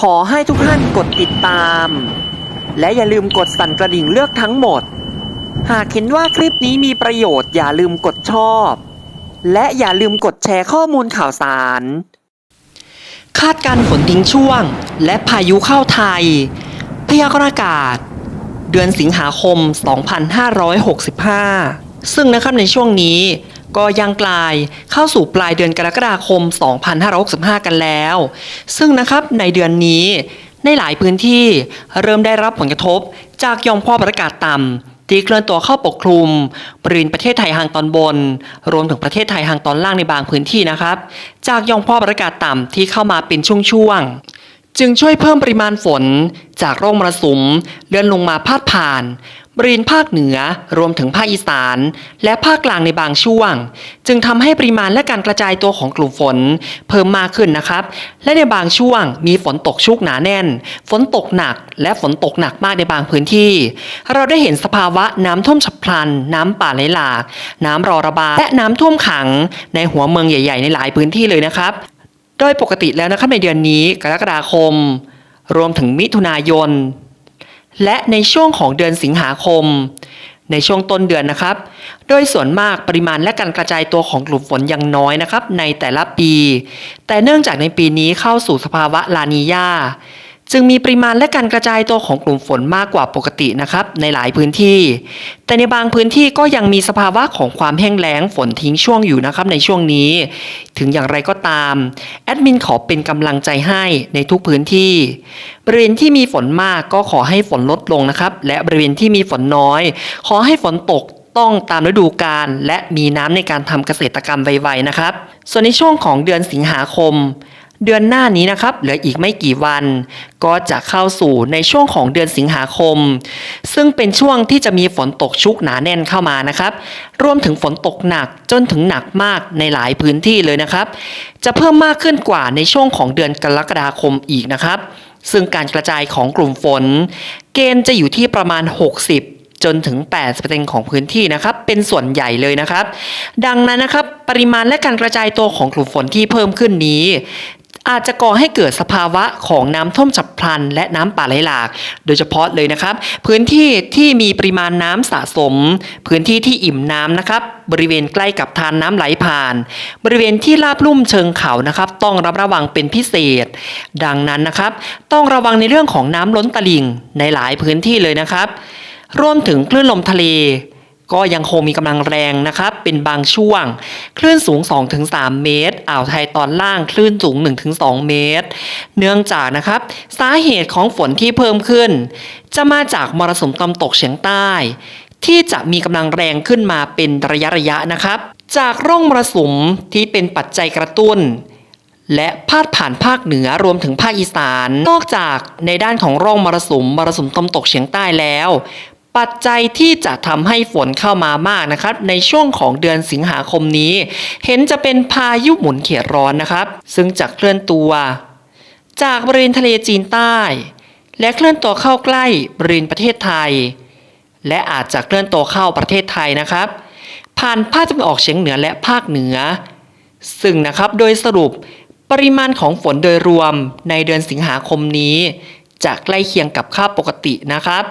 ขอให้ทุกท่านกดติดตาม และอย่าลืมกดสั่นกระดิ่งเลือกทั้งหมด หากเห็นว่าคลิปนี้มีประโยชน์อย่าลืมกดชอบ และอย่าลืมกดแชร์ข้อมูลข่าวสาร คาดการณ์ฝนทิ้งช่วง และพายุเข้าไทย พยากรณ์อากาศ เดือนสิงหาคม 2565 ซึ่งนะครับในช่วงนี้ ก็ยังกลายเข้าสู่ปลายเดือนกรกฎาคม 2565 กันแล้ว ซึ่งนะครับในเดือนนี้ในหลายพื้นที่เริ่มได้รับผลกระทบจากยอมความกดอากาศต่ำที่เคลื่อนตัวเข้าปกคลุมบริเวณประเทศไทยทางตอนบน รวมถึงประเทศไทยทางตอนล่างในบางพื้นที่นะครับ จากยอมความกดอากาศต่ำที่เข้ามาเป็นช่วงๆจึงช่วยเพิ่มปริมาณฝนจากร่องมรสุมเลื่อนลงมาพาดผ่าน บริเวณภาคเหนือรวมถึงภาคอีสาน และภาคกลางในบางช่วง จึงทำให้ปริมาณและการกระจายตัวของกลุ่มฝน เพิ่มมากขึ้นนะครับ และในบางช่วงมีฝนตกชุกหนาแน่น ฝนตกหนัก และฝนตกหนักมากในบางพื้นที่ เราได้เห็นสภาวะน้ำท่วมฉับพลัน น้ำป่าไหลหลาก น้ำรอระบายและน้ำท่วมขัง ในหัวเมืองใหญ่ ๆ ในหลายพื้นที่เลยนะครับ โดยปกติแล้วนะครับในเดือนนี้กรกฎาคม รวมถึงมิถุนายน และในช่วงของเดือนสิงหาคม ในช่วงต้นเดือนนะครับ โดยส่วนมากปริมาณและการกระจายตัวของกลุ่มฝนยังน้อยนะครับ ในแต่ละปี แต่เนื่องจากในปีนี้เข้าสู่สภาวะลานียา จึงมีปริมาณและการกระจายตัวของกลุ่มฝนมากกว่าปกตินะครับในหลายพื้นที่ แต่ในบางพื้นที่ก็ยังมีสภาวะของความแห้งแล้งฝนทิ้งช่วงอยู่นะครับในช่วงนี้ ถึงอย่างไรก็ตามแอดมินขอเป็นกำลังใจให้ในทุกพื้นที่ บริเวณที่มีฝนมากก็ขอให้ฝนลดลงนะครับ และบริเวณที่มีฝนน้อย ขอให้ฝนตกต้องตามฤดูกาลและมีน้ำในการทำเกษตรกรรมไวๆนะครับ ส่วนในช่วงของเดือนสิงหาคม เดือนหน้านี้นะครับเหลืออีกไม่กี่วัน ก็จะเข้าสู่ในช่วงของเดือนสิงหาคม ซึ่งเป็นช่วงที่จะมีฝนตกชุกหนาแน่นเข้ามานะครับ รวมถึงฝนตกหนักจนถึงหนักมากในหลายพื้นที่เลยนะครับ จะเพิ่มมากขึ้นกว่าในช่วงของเดือนกรกฎาคมอีกนะครับ ซึ่งการกระจายของกลุ่มฝน เกณฑ์จะอยู่ที่ประมาณ 60จนถึง80%ของพื้นที่นะครับ เป็นส่วนใหญ่เลยนะครับ ดังนั้นนะครับ ปริมาณและการกระจายตัวของกลุ่มฝนที่เพิ่มขึ้นนี้ อาจจะก่อให้เกิดสภาวะของน้ำท่วมฉับพลัน และน้ำป่าไหลหลาก โดยเฉพาะเลยนะครับ พื้นที่ที่มีปริมาณน้ำสะสม พื้นที่ที่อิ่มน้ำนะครับ บริเวณใกล้กับทานน้ำไหลผ่าน บริเวณที่ราบลุ่มเชิงเขานะครับ ต้องรับระวังเป็นพิเศษ ดังนั้นนะครับ ต้องระวังในเรื่องของน้ำล้นตลิ่งในหลายพื้นที่เลยนะครับ รวมถึงคลื่นลมทะเล ก็ยังคงมีกำลังแรงนะครับ เป็นบางช่วง คลื่นสูง 2-3 เมตร อ่าวไทยตอนล่างคลื่นสูง 1-2 เมตร เนื่องจากนะครับสาเหตุของฝนที่เพิ่มขึ้น จะมาจากมรสุมตะวันตกเฉียงใต้ ที่จะมีกำลังแรงขึ้นมาเป็นระยะระยะๆนะครับ จากร่องมรสุมที่เป็นปัจจัยกระตุ้นและพาดผ่านภาคเหนือรวมถึงภาคอีสาน นอกจากในด้านของร่องมรสุมมรสุมตะวันตกเฉียงใต้แล้ว ปัจจัยที่จะทำให้ฝนเข้ามามากนะครับ ในช่วงของเดือนสิงหาคมนี้ เห็นจะเป็นพายุหมุนเขตร้อนนะครับ ซึ่งจะเคลื่อนตัว จากบริเวณทะเลจีนใต้ และเคลื่อนตัวเข้าใกล้บริเวณประเทศไทย และอาจจะเคลื่อนตัวเข้าประเทศไทยนะครับ ผ่านภาคตะวันออกเฉียงเหนือและภาคเหนือ ซึ่งนะครับโดยสรุปปริมาณของฝนโดยรวมในเดือนสิงหาคมนี้ จะใกล้เคียงกับค่าปกตินะครับ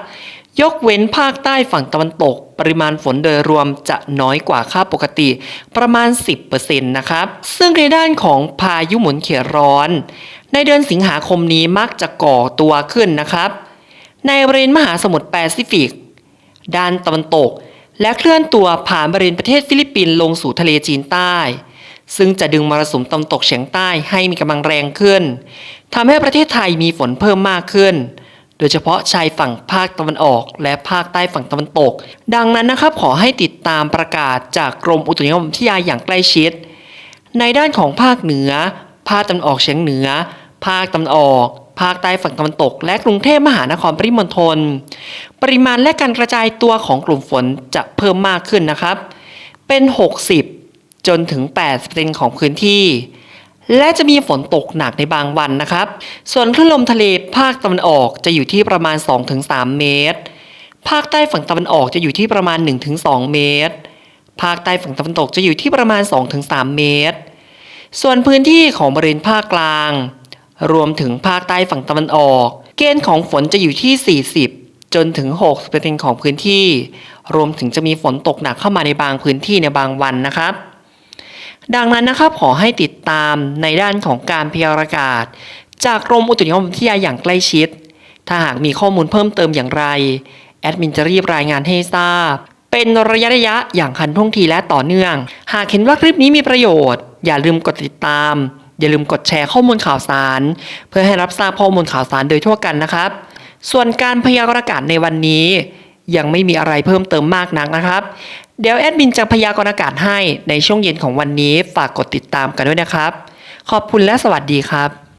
ยกเว้นภาคใต้ฝั่งตะวันตก ปริมาณฝนโดยรวมจะน้อยกว่าค่าปกติประมาณ 10%นะครับ ซึ่งในด้านของพายุหมุนเขตร้อน ในเดือนสิงหาคมนี้มักจะก่อตัวขึ้นนะครับ ในบริเวณมหาสมุทรแปซิฟิก ด้านตะวันตก และเคลื่อนตัวผ่านบริเวณประเทศฟิลิปปินส์ลงสู่ทะเลจีนใต้ ซึ่งจะดึงมรสุมตะวันตกเฉียงใต้ให้มีกำลังแรงขึ้นทำให้ประเทศไทยมีฝนเพิ่มมากขึ้น โดยเฉพาะชายฝั่งภาคตะวันออก และภาคใต้ฝั่งตะวันตก ดังนั้นนะครับขอให้ติดตามประกาศจากกรมอุตุนิยมวิทยาอย่างใกล้ชิด ในด้านของภาคเหนือ ภาคตะวันออกเฉียงเหนือ ภาคตะวันออก ภาคใต้ฝั่งตะวันตก และกรุงเทพมหานครปริมณฑลปริมาณและการกระจายตัวของกลุ่มฝนจะเพิ่มมากขึ้นนะครับ เป็น 60 จนถึง80%ของพื้นที่ และจะมีฝนตกหนักในบางวันนะครับ ส่วนคลื่นลมทะเลภาคตะวันออกจะอยู่ที่ประมาณ 2-3 เมตร ภาคใต้ฝั่งตะวันออกจะอยู่ที่ประมาณ 1-2 เมตร ภาคใต้ฝั่งตะวันตกจะอยู่ที่ประมาณ 2-3 เมตร ส่วนพื้นที่ของบริเวณภาคกลาง รวมถึงภาคใต้ฝั่งตะวันออก เกณฑ์ของฝนจะอยู่ที่ 40 จนถึง60%ของพื้นที่ รวมถึงจะมีฝนตกหนักเข้ามาในบางพื้นที่ในบางวันนะครับ ดังนั้นนะครับขอให้ติดตามในด้านของการพยากรณ์อากาศ จากกรมอุตุนิยมวิทยาอย่างใกล้ชิด ถ้าหากมีข้อมูลเพิ่มเติมอย่างไร แอดมินจะรีบรายงานให้ทราบ เป็นระยะระยะอย่างคันท่วงทีและต่อเนื่อง หากเห็นว่าคลิปนี้มีประโยชน์ อย่าลืมกดติดตาม อย่าลืมกดแชร์ข้อมูลข่าวสาร เพื่อให้รับทราบข้อมูลข่าวสารโดยทั่วกันนะครับ ส่วนการพยากรณ์อากาศในวันนี้ ยังไม่มีอะไรเพิ่มเติมมากนักนะครับ เดี๋ยวแอดมินจะพยากรณ์อากาศให้ในช่วงเย็นของวันนี้ฝากกดติดตามกันด้วยนะครับ ขอบคุณและสวัสดีครับ